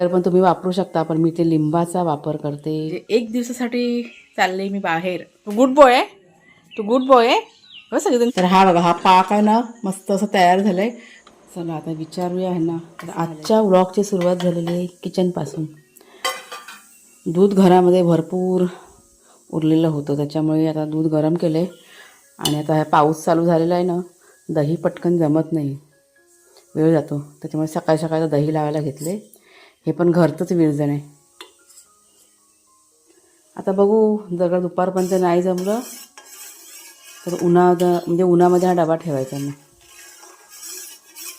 तर पण तुम्ही वापरू शकता. पण मी ते लिंबाचा वापर करते. एक दिवसासाठी चालले मी बाहेर. तू गुड बॉय आहे. तू गुड बॉय आहे. हो सगळेजण. तर हा बघा हा पाक आहे ना मस्त असं तयार झालंय. चला आता विचारूया ह्यांना. तर आजच्या व्लॉगची सुरुवात झालेली आहे किचनपासून दूध घरामध्ये भरपूर उरलेलं होतं. त्याच्यामुळे आता दूध गरम केलं आहे आणि आता हा पाऊस चालू झालेला आहे ना दही पटकन जमत नाही. वेळ जातो. त्याच्यामुळे सकाळी सकाळी दही लावायला घेतले हे पण घरचंच विरजण आहे आता बघू जर का दुपारपर्यंत नाही जमलं तर उन्हा म्हणजे उन्हामध्ये हा डबा ठेवायचा मग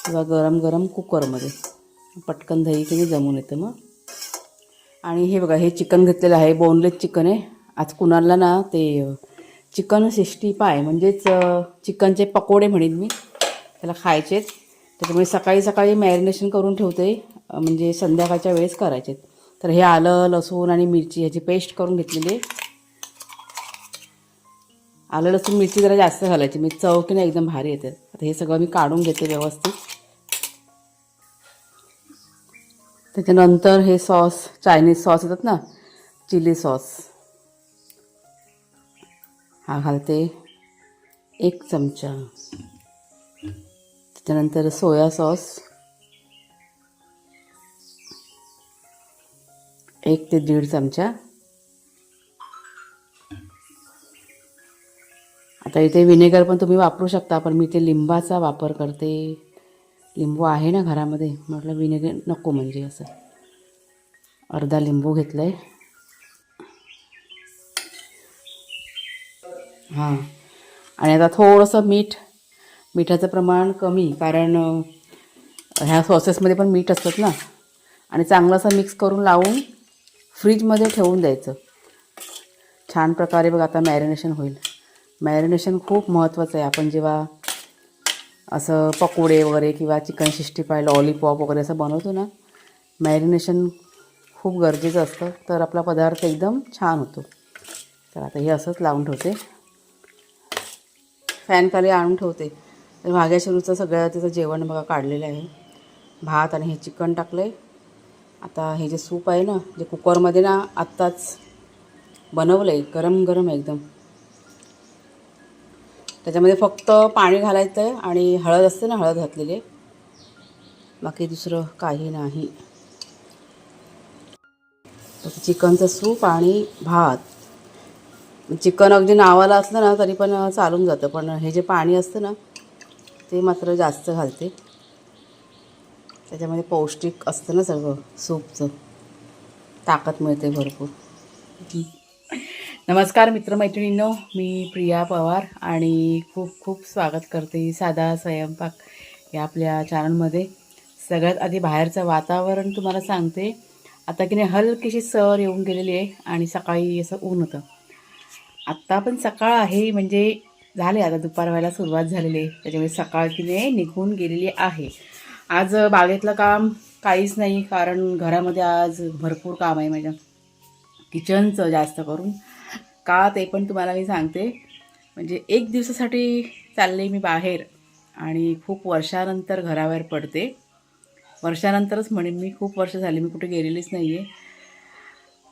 किंवा गरम गरम कुकरमध्ये. पटकन दही किती जमून येतं मग. आणि हे बघा हे चिकन घेतलेलं आहे बोनलेस चिकन आहे. आज कुणाला ना ते चिकन सिक्स्टी पाय म्हणजेच चिकनचे पकोडे म्हणेन मी. त्याला खायचेच. त्याच्यामुळे सकाळी सकाळी मॅरिनेशन करून ठेवते. म्हणजे संध्याकाळच्या वेळेस करायचे तर हे आलं लसूण आणि मिरची ह्याची पेस्ट करून घेतलेली आलं लसूण मिरची जरा जास्त घालायची. मी चव की नाही एकदम भारी येते. आता हे सगळं मी काढून घेते व्यवस्थित. त्याच्यानंतर हे सॉस चायनीज सॉस येतात ना चिली सॉस. हा घालते एक चमचा. त्याच्यानंतर सोया सॉस एक ते दीड चमचा. आता इथे विनेगर पण तुम्ही वापरू शकता पण मी ते लिंबाचा वापर करते. लिंबू आहे ना घरामध्ये म्हटलं विनेगर नको म्हणजे असं. अर्धा लिंबू घेतलं आहे हां. आणि आता थोडंसं मीठ मिठाचं प्रमाण कमी कारण ह्या सॉसेसमध्ये पण मीठ असतात ना. आणि चांगलं असं मिक्स करून लावून फ्रीजमध्ये ठेवून द्यायचं. छान प्रकारे बघ आता मॅरिनेशन होईल. मॅरिनेशन खूप महत्त्वाचं आहे. आपण जेव्हा असं पकोडे वगैरे किंवा चिकन सिक्स्टी फाय लॉलीपॉप वगैरे असं बनवतो ना मॅरिनेशन खूप गरजेचं असतं. तर आपला पदार्थ एकदम छान होतो. तर आता हे असंच लावून ठेवते. फॅनखाली आणून ठेवते. तर माग्या शिरूचं सगळं त्याचं जेवण बघा काढलेलं आहे. भात आणि हे चिकन टाकलं आहे आता हे जे सूप आहे ना जे कुकरमध्ये ना आत्ताच बनवलं आहे गरम गरम आहे एकदम. त्याच्यामध्ये फक्त पाणी घालायचं आहे आणि हळद असते ना हळद घातलेली. आहे बाकी दुसरं काही नाही. तर चिकनचं सूप आणि भात. चिकन अगदी नावाला असलं ना तरी पण चालून जातं. पण हे जे पाणी असतं ना ते मात्र जास्त घालते. त्याच्यामध्ये पौष्टिक असतं ना सगळं सूपचं. ताकद मिळते भरपूर. नमस्कार मित्रमैत्रिणींनो मी प्रिया पवार आणि खूप खूप स्वागत करते साधा स्वयंपाक या आपल्या चॅनलमध्ये सगळ्यात आधी बाहेरचं वातावरण तुम्हाला सांगते. आता की नाही हलकीशी सर येऊन गेलेली आहे आणि सकाळी असं ऊन होतं. आत्ता पण सकाळ आहे म्हणजे झाले. आता दुपार व्हायला सुरुवात झालेली आहे. त्याच्यामुळे सकाळतीने नाही निघून गेलेली आहे. आज बागेतलं काम काहीच नाही कारण घरामध्ये आज भरपूर काम आहे माझ्या किचनचं जास्त करून. का ते पण तुम्हाला मी सांगते. म्हणजे एक दिवसासाठी चालले मी बाहेर आणि खूप वर्षानंतर घराबाहेर पडते. वर्षानंतरच म्हणेन मी खूप वर्ष झाली मी कुठे गेलेलीच नाही आहे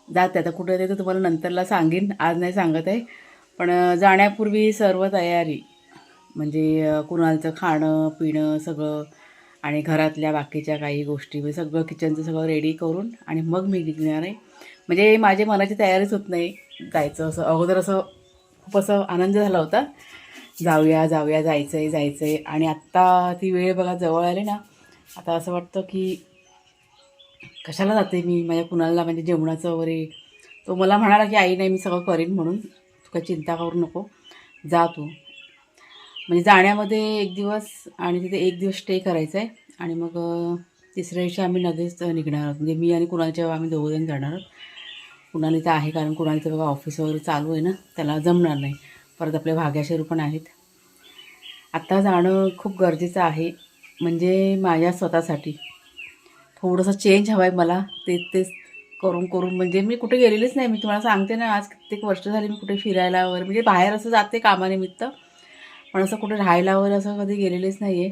जाते आता कुठे ते तर तुम्हाला नंतरला सांगेन. आज नाही सांगत आहे. पण जाण्यापूर्वी सर्व तयारी. म्हणजे कुणालचं खाणं पिणं सगळं आणि घरातल्या बाकीच्या काही गोष्टी म्हणजे सगळं किचनचं सगळं रेडी करून आणि मग मी निघणार आहे. म्हणजे माझे मनाची तयारीच होत नाही जायचं असं. अगोदर असं खूप असं आनंद झाला होता. जाऊया जाऊया जायचं आहे जायचं आहे आणि आत्ता ती वेळ बघा जवळ आली ना आता असं वाटतं की कशाला जाते मी? माझ्या कुणाला म्हणजे जेवणाचं वगैरे. तो मला म्हणाला की आई नाही मी सगळं करेन म्हणून. तू काही चिंता करू नको. जा तू. म्हणजे जाण्यामध्ये एक दिवस आणि तिथे एक दिवस स्टे करायचा आहे आणि मग तिसऱ्या दिवशी आम्ही लगेच निघणार आहोत. म्हणजे मी आणि कुणालच्या आम्ही दोघंजण जाणार आहोत. कुणाली तर आहे कारण कुणालचं बघा ऑफिस वगैरे चालू आहे ना त्याला जमणार नाही. परत आपले भाग्याशेरू पण आहेत. आत्ता जाणं खूप गरजेचं आहे. म्हणजे माझ्या स्वतःसाठी. थोडंसं चेंज हवं आहे मला. ते तेच करून करून. म्हणजे मी कुठे गेलेलीच नाही. मी तुम्हाला सांगते ना आज कित्येक वर्ष झाली मी कुठे फिरायला वगैरे म्हणजे बाहेर असं जाते कामानिमित्त. पण असं कुठे राहायला वगैरे असं कधी गेलेलेच नाही आहे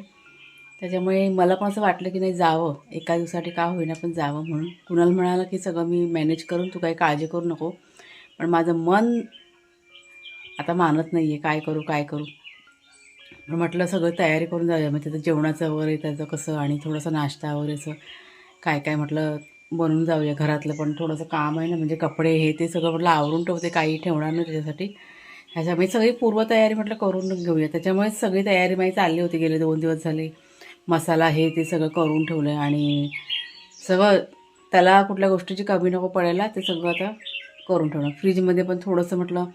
त्याच्यामुळे मला पण असं वाटलं की नाही जावं. एका दिवसासाठी का होईना पण जावं म्हणून. कुणाल म्हणाला की सगळं मी मॅनेज करून तू काही काळजी करू नको. पण माझं मन आता मानत नाही आहे काय करू काय करू. पण म्हटलं सगळं तयारी करून जाऊया. म्हणजे मग त्याचं जेवणाचं वगैरे त्याचं कसं आणि थोडंसं नाश्ता वगैरेचं काय काय म्हटलं बनून जाऊया. घरातलं पण थोडंसं काम आहे ना म्हणजे कपडे हे ते सगळं म्हटलं आवरून ठेवते काही ठेवणार नाही त्याच्यासाठी. ह्याच्यामुळे सगळी पूर्वतयारी म्हटलं करून घेऊया. त्याच्यामुळे सगळी तयारी माझी चालली होती गेले दोन दिवस झाले. मसाला हे ते सगळं करून ठेवलं आहे आणि सगळं त्याला कुठल्या गोष्टीची कमी नको पडायला ते सगळं आता करून ठेवणं फ्रीजमध्ये पण थोडंसं म्हटलं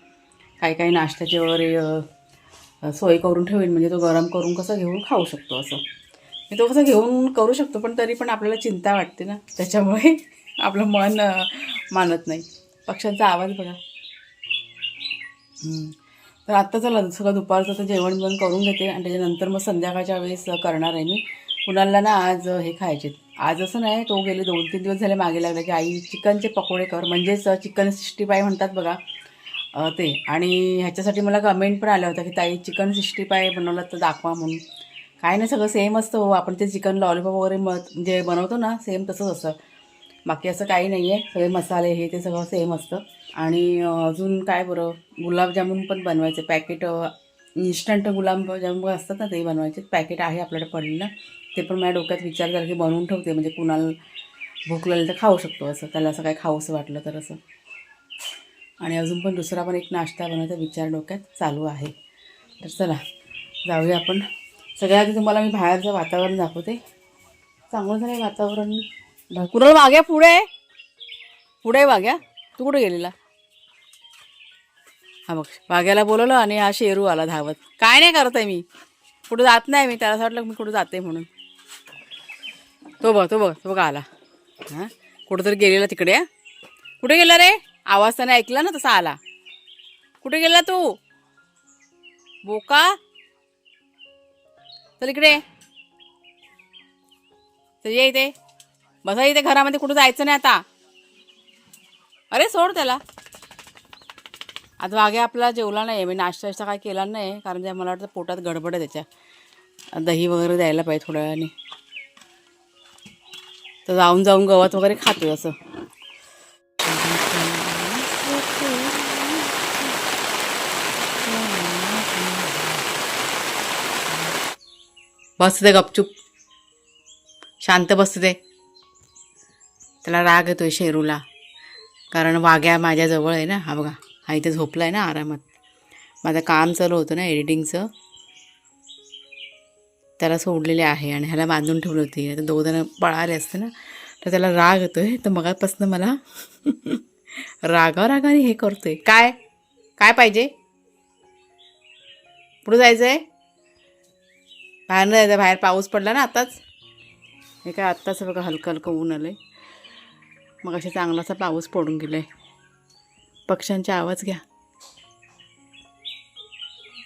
काही काही नाश्त्याची वगैरे सोय करून ठेवेन म्हणजे तो गरम करून कसं घेऊन खाऊ शकतो असं. मी तो कसं घेऊन करू शकतो पण तरी पण आपल्याला चिंता वाटते ना. त्याच्यामुळे आपलं मन मानत नाही. पक्ष्यांचा आवाज बघा. तर आत्ता चला सगळं दुपारचं तर जेवण बिवण करून घेते. आणि त्याच्यानंतर मग संध्याकाळच्या वेळेस करणार आहे मी. कुणाला ना आज हे खायचे आज असं नाही तो गेले दोन तीन दिवस झाले मागे लागले की आई चिकनचे पकोडे कर. म्हणजेच चिकन सिक्स्टी पाय म्हणतात बघा. ते. आणि ह्याच्यासाठी मला कमेंट पण आल्या होत्या की ताई चिकन सिक्स्टी पाय बनवलं तर दाखवा म्हणून. काय नाही सगळं सेम असतं हो आपण ते चिकन लॉलीपॉप वगैरे म म्हणजे बनवतो ना सेम तसंच असतं. बाकी असं काही नाही आहे सगळे मसाले हे ते सगळं सेम असतं. आणि अजून काय बरं? गुलाबजामुन पण बनवायचे. पॅकेट इन्स्टंट गुलाबजामुन असतात ना ते बनवायचे. पॅकेट आहे आपल्याकडे पडलेलं ते पण माझ्या डोक्यात विचार झाला की बनवून ठेवते. म्हणजे कुणाला भूक लागली तर खाऊ शकतो असं. त्याला असं काय खाऊसं वाटलं तर असं. आणि अजून पण दुसरा पण एक नाश्ता बनवायचा विचार डोक्यात चालू आहे. तर चला जाऊया आपण. सगळ्यात आधी तुम्हाला मी बाहेरचं वातावरण दाखवते. चांगलं झालं आहे वातावरण कुणाला वाघ्या पुढे? आहे? पुढे आहे वाघ्या. तू कुठे गेलेला? हा बघ वाघ्याला बोलवलं आणि हा शेरू आला धावत. काय नाही करत आहे मी. कुठं जात नाही मी. त्याला असं वाटलं मी कुठं जाते म्हणून. तो बघ तो बघ तो बघा आला. हां? कुठं तरी गेलेला तिकडे कुठे गेला रे? आवाज त्याने ऐकला ना तसा आला. कुठे गेला तू? बोका? चल इकडे तर ये इथे. बसा इथे घरामध्ये कुठं जायचं नाही आता. अरे सोड त्याला. आता मागे आपला जेवला नाही मी नाश्ता नाश्ता काय केला नाही कारण ते मला वाटतं पोटात गडबड आहे त्याच्या. दही वगैरे द्यायला पाहिजे थोड्या वेळाने. तर जाऊन जाऊन गवत वगैरे खातो असं. बसते गपचूप. शांत बसते त्याला राग येतोय शेरूला. कारण वाघ्या माझ्याजवळ आहे ना हा बघा. हा इथे झोपला आहे ना आरामात. माझं काम चालू होतं ना एडिटिंगचं. त्याला सोडलेले आहे आणि ह्याला बांधून ठेवली होती. आता दोघ जण पळाले असते ना तर त्याला राग येतोय. तर मगापासून मला रागा रागाने हे करतोय. काय? काय पाहिजे? पुढं जायचं आहे बाहेर नाही जायचं बाहेर पाऊस पडला ना आताच. हे काय आत्ताच बघा हलकं हलकं ऊन आलं आहे मग असे चांगलासा पाऊस पडून गेला आहे पक्ष्यांचे आवाज घ्या.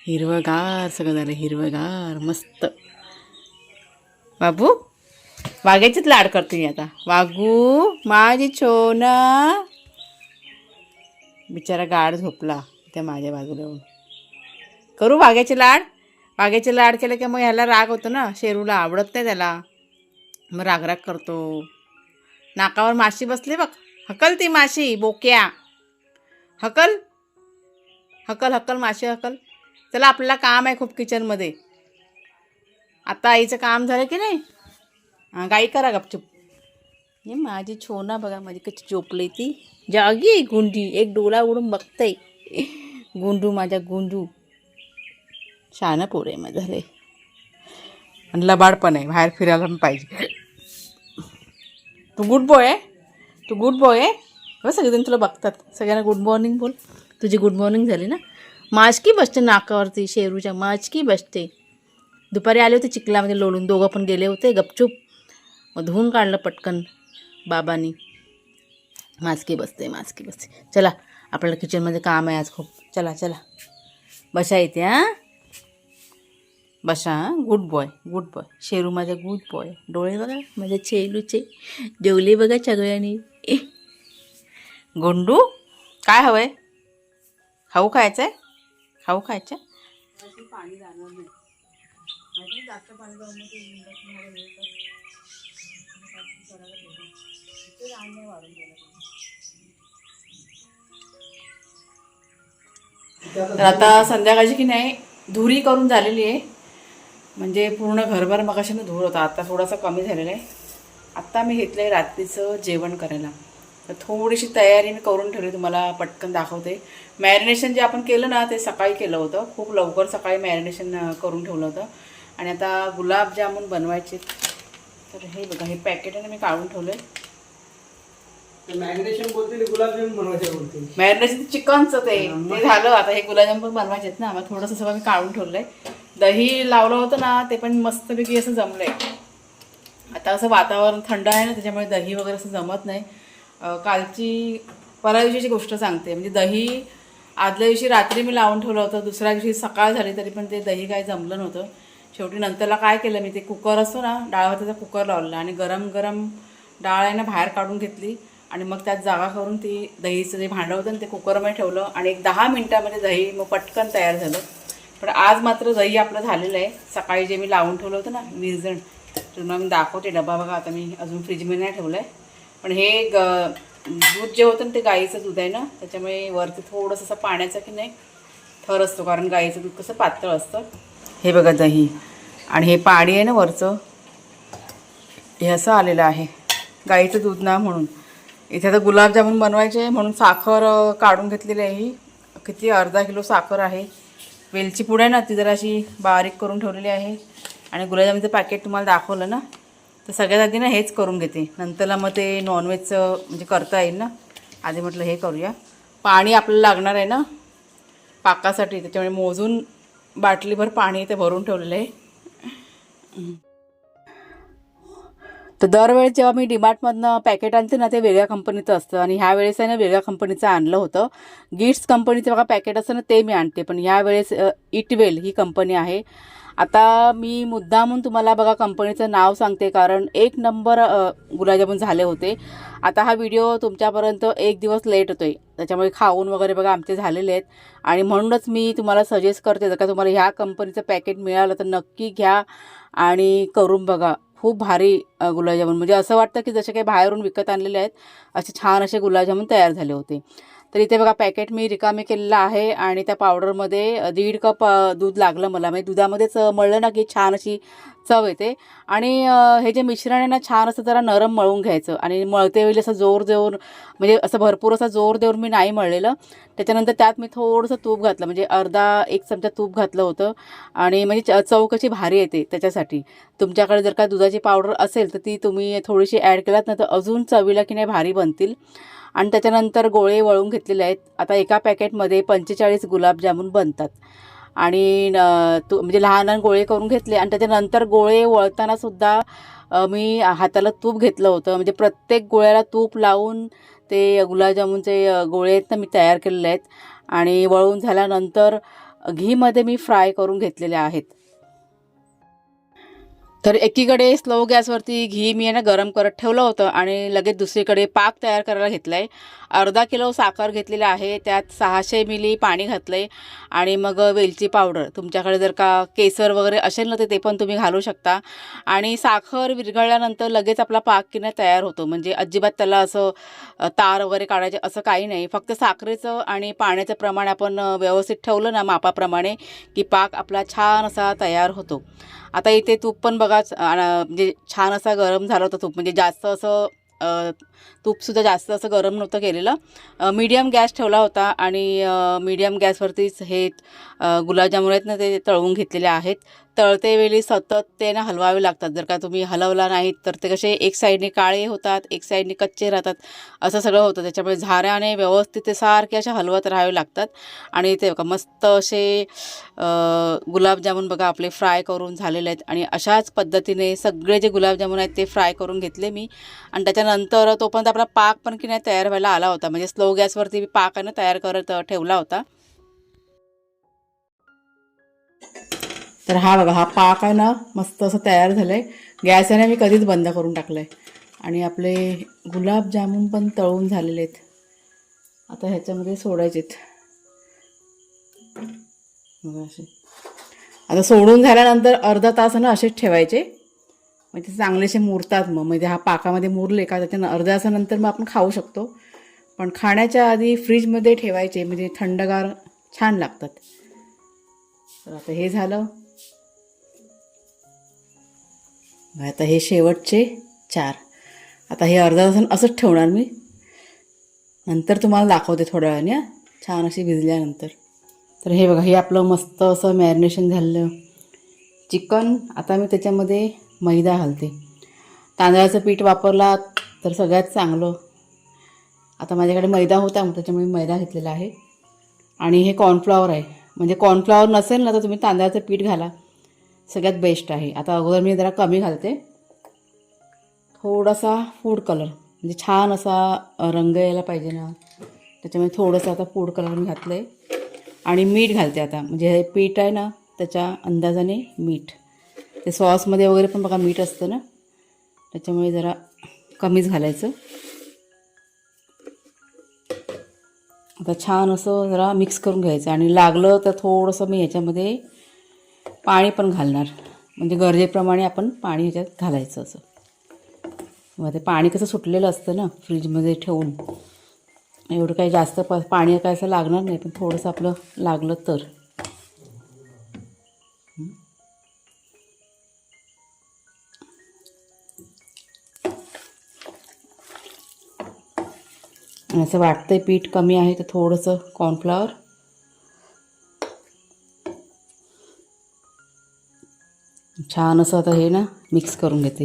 हिरवगार सगळं झालं हिरवगार मस्त. बाबू वाघ्याचीच लाड करते मी आता. वाघू माझी छोना. बिचारा गाड झोपला त्या माझ्या बाजूला येऊन. करू वाघ्याची लाड? बागेचे लाड केले की मग ह्याला राग होतो ना. शेरूला आवडत नाही त्याला. मग रागराग करतो. नाकावर माशी बसली बघ. हकल ती माशी बोक्या. हकल. हकल हकल माशी हकल. चला आपल्याला काम आहे खूप किचनमध्ये. आता आईचं काम झालं की नाही? हां गाई करा गपचूप. हे माझी छोना बघा माझी कशी झोपली ती. जागी गुंडी. एक डोळा उडून बघते गुंडू माझ्या गुंडू. शहाणं पोरे मग झाले आणि लबाड पण आहे बाहेर फिरायला पण पाहिजे. तू गुड बॉय आहे? तू गुड बॉय आहे? हो सगळेजण तुला बघतात. सगळ्यांना गुड मॉर्निंग बोल. तुझी गुड मॉर्निंग झाली ना? माचकी बसते नाकावरती शेरूच्या माचकी बसते दुपारी आले होते चिखलामध्ये लोळून. दोघं पण गेले होते गपचूप. मग धुवून काढलं पटकन बाबांनी. माचकी बसते माचकी बसते चला आपल्याला किचनमध्ये काम आहे आज खूप. चला चला. बसा येते हां. बसा हां? Good boy good boy Sheru माझा गुड बॉय डोळे बघा माझ्या चेलूचे. जेवले बघा सगळ्यांनी. गोंडू काय हवंय? खाऊ खायचं आहे खाऊ खायचं पाणी जाणार नाही जास्त पाणी तर आता संध्याकाळची की नाही धुरी करून झालेली आहे. म्हणजे पूर्ण घरभर मगाशीनं धूर होता. आता थोडासा कमी झालेला आहे. आत्ता मी घेतलं आहे रात्रीचं जेवण करायला. तर थोडीशी तयारी मी करून ठेवली तुम्हाला पटकन दाखवते. मॅरिनेशन जे आपण केलं ना ते सकाळी केलं होतं. खूप लवकर सकाळी मॅरिनेशन करून ठेवलं होतं. आणि आता गुलाबजामुन बनवायचे. तर हे बघा हे पॅकेटने मी काढून ठेवलं आहे मॅरिनेशन बोलते गुलाबजामुन बनवायचे बोलते मॅरिनेशन चिकनचं ते. झालं. आता हे गुलाबजाम पण बनवायचे आहेत ना. मग थोडंसं सगळं मी काढून ठेवलंय. दही लावलं होतं ना ते पण मस्तपैकी असं जमलंय. आता असं वातावरण थंड आहे ना त्याच्यामुळे दही वगैरे असं जमत नाही. कालची परा दिवशीची गोष्ट सांगते. म्हणजे दही आदल्या दिवशी रात्री मी लावून ठेवलं होतं दुसऱ्या दिवशी सकाळ झाली तरी पण ते दही काय जमलं नव्हतं. शेवटी नंतरला काय केलं मी ते कुकर असतो ना डाळ भाताचा कुकर लावला आणि गरम गरम डाळ आहे ना बाहेर काढून घेतली आणि मग त्यात जागा करून ती दहीचं जे भांडं होतं ना ते कुकरमध्ये ठेवलं आणि एक दहा मिनटामध्ये दही मग पटकन तयार झालं. पण आज मात्र दही आपलं झालेलं आहे. सकाळी जे मी लावून ठेवलं होतं ना विरजण तुम्हाला मी दाखवते डबा. बघा आता मी अजून फ्रीजमध्ये नाही ठेवलं आहे पण हे ग दूध जे होतं ना ते गाईचं दूध आहे ना त्याच्यामुळे वरती थोडंसं असं पाण्याचं की नाही थर असतो कारण गाईचं दूध कसं पातळ असतं. हे बघा दही आणि हे पाणी आहे ना वरचं हे असं आलेलं आहे. गाईचं दूध ना म्हणून. इथे आता गुलाबजामुन बनवायचे आहे म्हणून साखर काढून घेतलेली आहे ही. किती अर्धा किलो साखर आहे. वेलची पुढे आहे ना ती जरा अशी बारीक करून ठेवलेली आहे. आणि गुलाबजामुनचं पॅकेट तुम्हाला दाखवलं ना तर सगळ्यात आधी ना हेच करून घेते. नंतरला मग ते नॉनव्हेजचं म्हणजे करता येईल ना. आधी म्हटलं हे करूया. पाणी आपल्याला लागणार आहे ना पाकासाठी. त्याच्यामुळे मोजून बाटलीभर पाणी ते भरून ठेवलेलं आहे. तर दरवेळेस जेव्हा मी डीमार्टमधनं पॅकेट आणते ना ते वेगळ्या कंपनीचं असतं. आणि ह्या वेळेस आहे ना वेगळ्या कंपनीचं आणलं होतं. गिट्स कंपनीचं बघा पॅकेट असतं ना ते मी आणते. पण ह्या वेळेस इटवेल ही कंपनी आहे. आता मी मुद्दामून तुम्हाला बघा कंपनीचं नाव सांगते. कारण एक नंबर गुलाबजामून झाले होते. आता हा व्हिडिओ तुमच्यापर्यंत एक दिवस लेट होतो आहे त्याच्यामुळे खाऊन वगैरे बघा आमचे झालेले आहेत. आणि म्हणूनच मी तुम्हाला सजेस्ट करते जर का तुम्हाला ह्या कंपनीचं पॅकेट मिळालं तर नक्की घ्या आणि करून बघा. खूप भारी गुलाबजामुन. म्हणजे असं वाटतं की जसे काही बाहेरून विकत आणलेले आहेत असे छान असे गुलाबजामुन तयार झाले होते. तर इथे बघा पॅकेट मी रिकामी केलेलं आहे आणि त्या पावडरमध्ये दीड कप दूध लागलं मला. म्हणजे दुधामध्येच मळलं ना की छान अशी चव येते. आणि हे जे मिश्रण आहे ना छान असं जरा नरम मळून घ्यायचं. आणि मळते वेळी असं जोर देऊन म्हणजे असं भरपूर असं जोर देऊन मी नाही मळलेलं. त्याच्यानंतर त्यात मी थोडंसं तूप घातलं. म्हणजे अर्धा एक चमचा तूप घातलं होतं. आणि म्हणजे च- चव कशी भारी येते त्याच्यासाठी. तुमच्याकडे जर का दुधाची पावडर असेल तर ती तुम्ही थोडीशी ॲड केलात ना तर अजून चवीला की नाही भारी बनतील. आणि त्याच्यानंतर गोळे वळून घेतलेले आहेत. आता एका पॅकेटमध्ये पंचेचाळीस गुलाबजामुन बनतात. आणि तू म्हणजे लहान लहान गोळे करून घेतले आणि त्याच्यानंतर गोळे वळताना सुद्धा मी हाताला तूप घेतलं होतं. म्हणजे प्रत्येक गोळ्याला तूप लावून ते गुलाबजामुनचे गोळे आहेत ना मी तयार केलेले आहेत. आणि वळून झाल्यानंतर घीमध्ये मी फ्राय करून घेतलेले आहेत. तर एकीकडे स्लो गॅसवरती घी मी आहे ना गरम करत ठेवलं होतं आणि लगेच दुसरीकडे पाक तयार करायला घेतला आहे अर्धा किलो साखर घेतलेली आहे त्यात सहाशे मिली पाणी घातलं आहे आणि मग वेलची पावडर. तुमच्याकडे जर का केसर वगैरे असेल ना तर ते पण तुम्ही घालू शकता. आणि साखर विरघळल्यानंतर लगेच आपला पाक की तयार होतो. म्हणजे अजिबात त्याला असं तार वगैरे काढायचे असं काही नाही. फक्त साखरेचं आणि पाण्याचं प्रमाण आपण व्यवस्थित ठेवलं ना मापाप्रमाणे की पाक आपला छान असा तयार होतो. आता इथे तूप पण बघा म्हणजे छान असा गरम झाला होता तूप. म्हणजे जास्त असं तूपसुद्धा जास्त असं गरम नव्हतं केलेलं. मीडियम गॅस ठेवला होता आणि मीडियम गॅसवरतीच हे गुलाबजामुन आहेत ना ते तळवून घेतलेले आहेत. तळते वेळी सतत ते ना हलवावे लागतात. जर का तुम्ही हलवला नाहीत तर ते कसे एक साईडने काळे होतात एक साईडने कच्चे राहतात. असं सगळं होतं. त्याच्यामुळे झाऱ्याने व्यवस्थित ते सारखे असे हलवत राहावे लागतात. आणि ते बघा मस्त असे गुलाबजामुन बघा आपले फ्राय करून झालेले आहेत. आणि अशाच पद्धतीने सगळे जे गुलाबजामुन आहेत ते फ्राय करून घेतले मी. आणि त्याच्यानंतर तो तोपर्यंत आपला पाक पण की नाही तयार व्हायला आला होता. म्हणजे स्लो गॅसवरती मी पाकानं तयार करत ठेवला होता. तर हा बघा हा पाक आहे ना मस्त असं तयार झालं आहे गॅस आहे ना मी कधीच बंद करून टाकलं आहे आणि आपले गुलाबजामुन पण तळून झालेले आहेत. आता ह्याच्यामध्ये सोडायचेत बघा असे. आता सोडून झाल्यानंतर अर्धा तास ना असेच ठेवायचे. म्हणजे ते चांगलेसे मुरतात मग. म्हणजे हा पाकामध्ये मुरले का त्याच्या अर्ध्या तासानंतर मग आपण खाऊ शकतो. पण खाण्याच्या आधी फ्रीजमध्ये ठेवायचे म्हणजे थंडगार छान लागतात. तर आता हे झालं. मग आता हे शेवटचे चार. आता हे अर्धा तास असंच ठेवणार मी. नंतर तुम्हाला दाखवते थोड्या वेळाने छान अशी भिजल्यानंतर. तर हे बघा हे आपलं मस्त असं मॅरिनेशन झालं चिकन आता मी त्याच्यामध्ये मैदा घालते तांदळाचं पीठ वापरला तर सगळ्यात चांगलं. आता माझ्याकडे मैदा होता मग त्याच्यामुळे मैदा घेतलेला आहे. आणि हे कॉर्नफ्लॉवर आहे. म्हणजे कॉर्नफ्लॉवर नसेल ना तर तुम्ही तांदळाचं पीठ घाला. सगळ्यात बेस्ट आहे. आता अगोदर मी जरा कमी घालते. थोडासा फूड कलर म्हणजे छान असा रंग यायला पाहिजे ना. त्याच्यामुळे थोडंसं आता फूड कलर मी घातलं आहे आणि मीठ घालते आता. म्हणजे हे पीठ आहे ना त्याच्या अंदाजाने मीठ. ते सॉसमध्ये वगैरे पण बघा मीठ असतं ना त्याच्यामुळे जरा कमीच घालायचं आता छान असं जरा मिक्स करून घ्यायचं आणि लागलं तर थोडंसं मी ह्याच्यामध्ये पाणी पण घालणार. म्हणजे गरजेप्रमाणे आपण पाणी ह्याच्यात घालायचं असं. मग ते पाणी कसं सुटलेलं असतं ना फ्रीजमध्ये ठेवून. एवढं काही जास्त प पाणी काय असं लागणार नाही पण थोडंसं आपलं लागलं तर. आणि असं वाटतंय पीठ कमी आहे तर थोडंसं कॉर्नफ्लॉवर छान असं आता हे ना मिक्स करून घेते.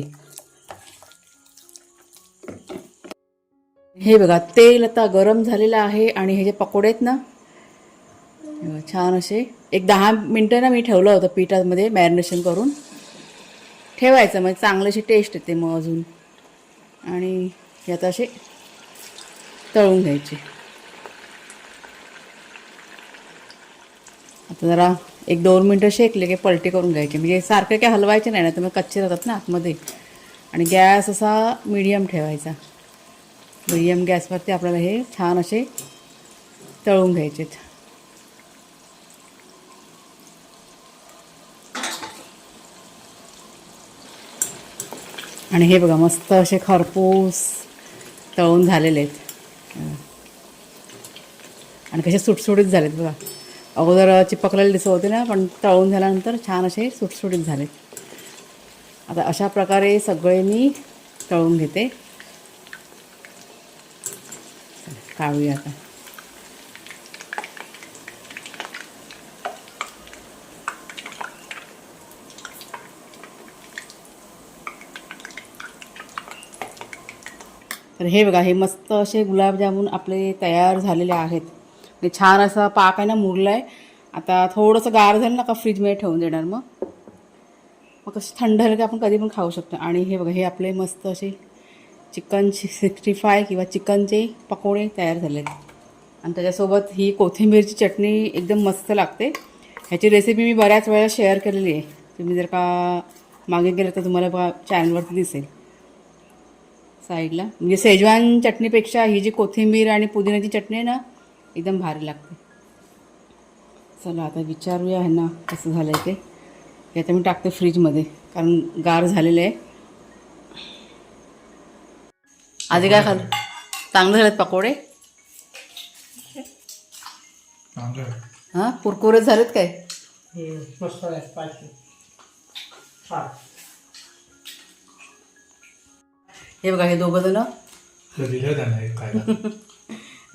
हे बघा तेल आता गरम झालेलं आहे आणि हे जे पकोडे आहेत ना छान असे. एक दहा मिनटं ना मी ठेवलं होतं पिठामध्ये मॅरिनेशन करून. ठेवायचं म्हणजे चांगलं अशी टेस्ट येते मग अजून. आणि हे आता असे तळून घ्यायचे. आता जरा एक दोन मिनटं शेकले की पलटी करून घ्यायचे. म्हणजे सारखे काय हलवायचे नाही ना तर मग कच्चे राहतात ना आतमध्ये. आणि गॅस असा मीडियम ठेवायचा. मिडियम गॅसवरती आपल्याला हे छान असे तळून घ्यायचे. आणि हे बघा मस्त असे खरपूस तळून झालेले आहेत. आणि कसे सुटसुटीत झालेत बघा. अगोदर चिपकलेले दिसत होते ना पण तळून झाल्यानंतर छान असे सुटसुटीत झालेत आता अशा प्रकारे सगळे मी तळून घेते. काढूया आता. तर हे बघा हे मस्त असे गुलाबजामून आपले तयार झालेले आहेत. म्हणजे छान असा पाक आहे ना मुरला आहे आता थोडंसं गार झालं ना का फ्रीजमध्ये ठेवून देणार मग. मग कसं थंड झालं की आपण कधी पण खाऊ शकतो. आणि हे बघा हे आपले मस्त असे चिकन सिक्स्टी फाय किंवा चिकनचे पकोडे तयार झालेत. आणि त्याच्यासोबत ही कोथिंबीरची चटणी एकदम मस्त लागते. ह्याची रेसिपी मी बऱ्याच वेळा शेअर केलेली आहे. तुम्ही जर का मागे गेलं तर तुम्हाला बघा चॅनलवरती दिसेल. साईडला. म्हणजे सेजवान चटणीपेक्षा ही जी कोथिंबीर आणि पुदिन्याची चटणी आहे ना एकदम भारी लागते. चला आता विचारूया ह्यांना कसं झालं आहे ते. हे आता मी टाकते फ्रीजमध्ये कारण गार झालेलं आहे. आधी काय खाल्लं? चांगलं झालेत पकोडे? हां कुरकुरीत झालेत काय? हे बघा हे दोघं जण.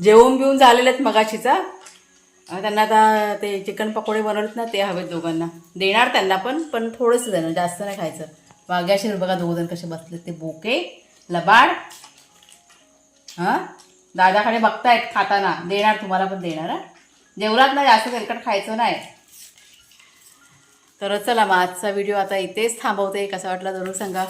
जेवून बिवून झालेले आहेत मगाशीचा. त्यांना आता ते चिकन पकोडे बनवलेत ना ते हवेत दोघांना. देणार त्यांना पण पण थोडंसं देणार जास्त नाही खायचं. वाग्याशी बघा दोघं जण कसे बसले ते बोके लबाड. हां? दादाकडे बघतायत खाताना. देणार तुम्हाला पण देणार हां? जेवलात ना जास्त तेलकट खायचं नाही. तर चला मग आजचा व्हिडिओ आता इथेच थांबवते. कसा वाटला जरूर सांगा.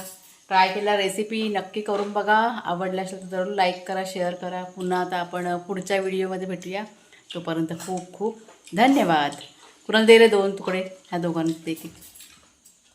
ट्राय केला रेसिपी नक्की करून बघा. आवडल्या असेल तर जरूर लाईक करा शेअर करा. पुन्हा आता आपण पुढच्या व्हिडिओमध्ये भेटूया. तोपर्यंत खूप खूप धन्यवाद. कुणाला रे दोन तुकडे? ह्या दोघांना देखील